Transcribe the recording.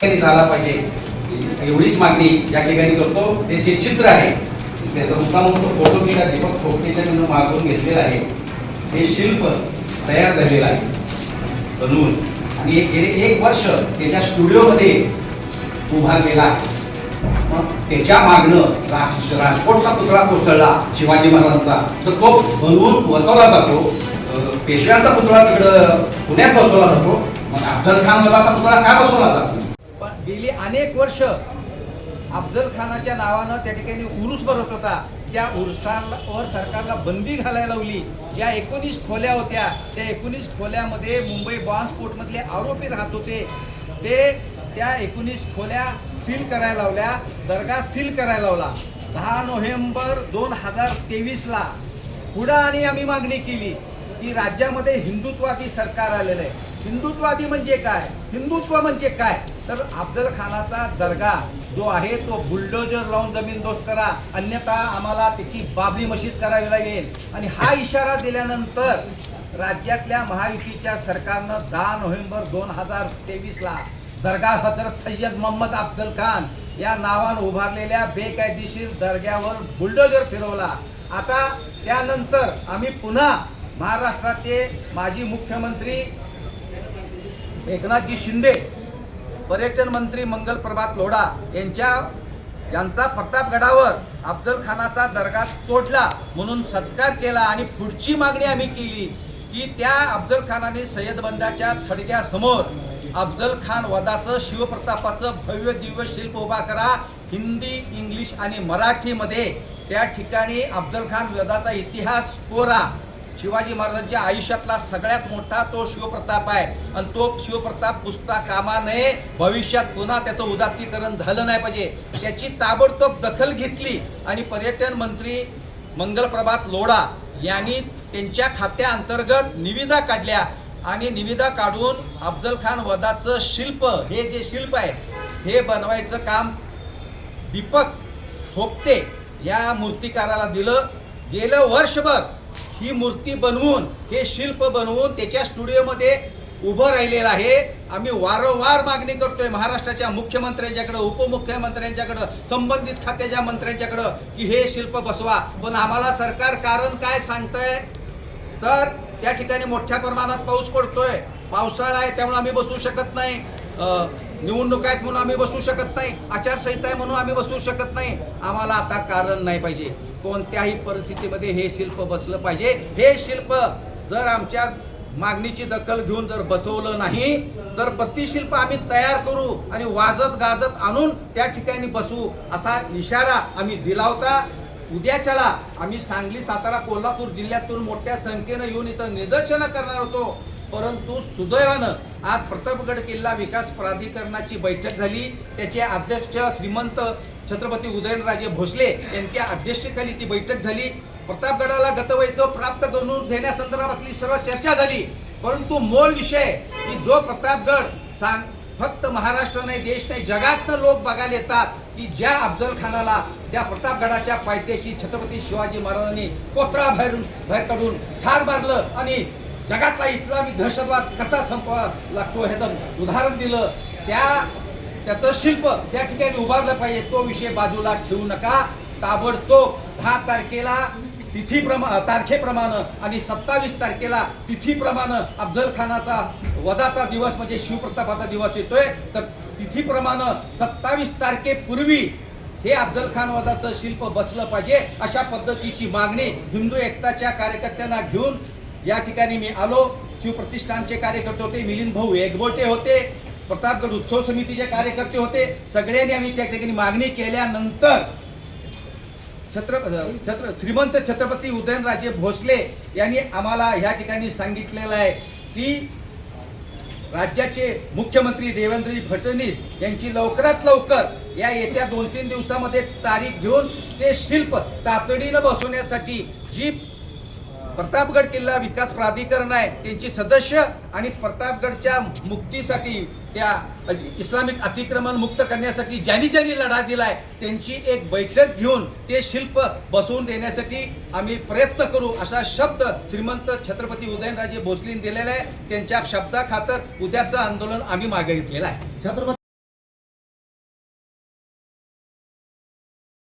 झाला पाहिजे. एवढीच मागणी या ठिकाणी करतो. ते जे चित्र आहे त्याचा मुद्दाम तो फोटो मी त्या दीपक खोपटेच्याकडून मागवून घेतलेला आहे. हे शिल्प तयार झालेलं आहे. बनवून. आणि एक गेले एक वर्ष त्याच्या स्टुडिओमध्ये उभारलेला आहे मग त्याच्या मागणं राज राजकोटचा पुतळा कोसळला शिवाजी महाराजांचा. तर तो बनवून बसवला जातो. पेशव्यांचा पुतळा तिकडं पुण्यात बसवला जातो. मग अफजल खान मुलाचा पुतळा का बसवला जातो? गेली अनेक वर्ष अफजल खानाच्या नावानं त्या ठिकाणी उरूस भरत होता. त्या उरुसावर सरकारला बंदी घालायला लावली. ज्या एकोणीस खोल्या होत्या. त्या एकोणीस खोल्यामध्ये मुंबई बॉम्बस्फोटमधले आरोपी राहत होते. ते त्या एकोणीस खोल्या सील करायला लावल्या. दर्गा सील करायला लावला. दहा नोव्हेंबर दोन हजार तेवीसला पुढं आणि आम्ही मागणी केली की राज्यामध्ये हिंदुत्वादी सरकार आलेलं आहे. हिंदुत्ववादी म्हणजे काय? हिंदुत्व म्हणजे काय? तर अफजल खानाचा दर्गा जो आहे तो बुलडोजर लावून जमीन दोस्त करा. अन्यथा आम्हाला त्याची बाबरी मशीद करावी लागेल. आणि हा इशारा दिल्यानंतर राज्यातल्या महायुतीच्या सरकारनं दहा नोव्हेंबर दोन हजार तेवीसला दर्गा हजरत सय्यद मोहम्मद अफजल खान या नावानं उभारलेल्या बेकायदेशीर दर्ग्यावर बुलडोजर फिरवला. आता त्यानंतर आम्ही पुन्हा महाराष्ट्राचे माजी मुख्यमंत्री एकनाथजी शिंदे पर्यटन मंत्री मंगल प्रभात लोढा यांच्या यांचा प्रतापगडावर अफजल खानाचा दर्गा तोडला म्हणून सत्कार केला आणि पुढची मागणी आम्ही केली की त्या अफजल खानाने सय्यद बंदाच्या थडग्यासमोर अफजल खान शिवप्रतापाचं भव्य दिव्य शिल्प उभा करा. हिंदी इंग्लिश आणि मराठीमध्ये त्या ठिकाणी अफजल खान इतिहास कोरा. शिवाजी महाराजांच्या आयुष्यातला सगळ्यात मोठा तो शिवप्रताप आहे. आणि तो शिवप्रताप पुसता कामा नये भविष्यात पुन्हा त्याचं उदात्तीकरण झालं नाही पाहिजे. त्याची ताबडतोब दखल घेतली आणि पर्यटन मंत्री मंगलप्रभात लोढा यांनी त्यांच्या खात्याअंतर्गत निविदा काढल्या. आणि निविदा काढून अफजल खान वधाचं शिल्प हे जे शिल्प आहे हे बनवायचं काम दीपक थोपते या मूर्तिकाराला दिलं. गेलं वर्षभर ही मूर्ती बनवून हे शिल्प बनवून त्याच्या स्टुडिओमध्ये उभं राहिलेलं आहे. आम्ही वारंवार मागणी करतोय महाराष्ट्राच्या मुख्यमंत्र्यांच्याकडं उपमुख्यमंत्र्यांच्याकडं संबंधित खात्याच्या मंत्र्यांच्याकडं की हे शिल्प बसवा. पण आम्हाला सरकार कारण काय सांगतंय? तर त्या ठिकाणी मोठ्या प्रमाणात पाऊस पडतोय. पावसाळा आहे त्यामुळे आम्ही बसू शकत नाही. निवडणूक आहेत म्हणून आम्ही बसू शकत नाही. आचारसंहिता आहे म्हणून आम्ही बसू शकत नाही. आम्हाला आता कारण नाही पाहिजे. कोणत्याही परिस्थितीमध्ये हे शिल्प बसलं पाहिजे. हे शिल्प जर आमच्या मागणीची दखल घेऊन जर बसवलं नाही तर बत्तीस शिल्प आम्ही तयार करू आणि वाजत गाजत आणून त्या ठिकाणी बसू असा इशारा आम्ही दिला होता. उद्याच्याला आम्ही सांगली सातारा कोल्हापूर जिल्ह्यातून मोठ्या संख्येनं येऊन इथं निदर्शनं करणार होतो. परंतु सुदैवानं आज प्रतापगड किल्ला विकास प्राधिकरणाची बैठक झाली. त्याचे अध्यक्ष श्रीमंत छत्रपती उदयनराजे भोसले यांच्या अध्यक्षतेखाली ती बैठक झाली. प्रतापगडाला गतवैध प्राप्त करून देण्यासंदर्भातली सर्व चर्चा झाली. परंतु मूळ विषय की जो प्रतापगड सांग फक्त महाराष्ट्र नाही देश नाही जगातनं लोक बघायला येतात की ज्या अफजल खानाला त्या प्रतापगडाच्या पायथ्याशी छत्रपती शिवाजी महाराजांनी कोत्रा बाहेर बाहेर काढून ठार मारलं आणि जगातला इस्लामी दहशतवाद कसा संपवा लागतो ह्याचं उदाहरण दिलं. त्या त्याचं शिल्प त्या ठिकाणी उभारलं पाहिजे. तो विषय बाजूला ठेवू नका. ताबडतोब दहा तारखेला तिथीप्रमा तारखेप्रमाणे आणि सत्तावीस तारखेला तिथीप्रमाणे अफजल खानाचा वधाचा दिवस म्हणजे शिवप्रतापाचा दिवस येतोय. तर तिथीप्रमाणे सत्तावीस तारखेपूर्वी हे अफजल खान वधाचं शिल्प बसलं पाहिजे. अशा पद्धतीची मागणी हिंदू एकताच्या कार्यकर्त्यांना घेऊन या ठिकाणी मी आलो शिवप्रतिष्ठानचे कार्यकर्ते होते मिलिंद भाऊ एकबोटे होते प्रतापगड उत्सव समितीचे कार्यकर्ते होते सगळ्यांनी आम्ही त्या ठिकाणी मागणी केल्यानंतर छत्र छत्र श्रीमंत छत्रपती उदयनराजे भोसले यांनी आम्हाला ह्या ठिकाणी सांगितलेलं आहे की राज्याचे मुख्यमंत्री देवेंद्रजी फडणवीस यांची लवकरात लवकर या येत्या दोन तीन दिवसामध्ये तारीख घेऊन ते शिल्प तातडीनं बसवण्यासाठी जी प्रतापगड किल्ला विकास प्राधिकरण आहे. त्यांची सदस्य आणि प्रतापगडच्या मुक्तीसाठी त्या इस्लामिक अतिक्रमण मुक्त करण्यासाठी ज्यांनी ज्यांनी लढा दिलाय त्यांची एक बैठक घेऊन ते शिल्प बसवून देण्यासाठी आम्ही प्रयत्न करू असा शब्द श्रीमंत छत्रपती उदयनराजे भोसलेंनी दिलेला आहे. त्यांच्या शब्दाखातर उद्याचं आंदोलन आम्ही मागे घेतलेलं आहे. छत्रपती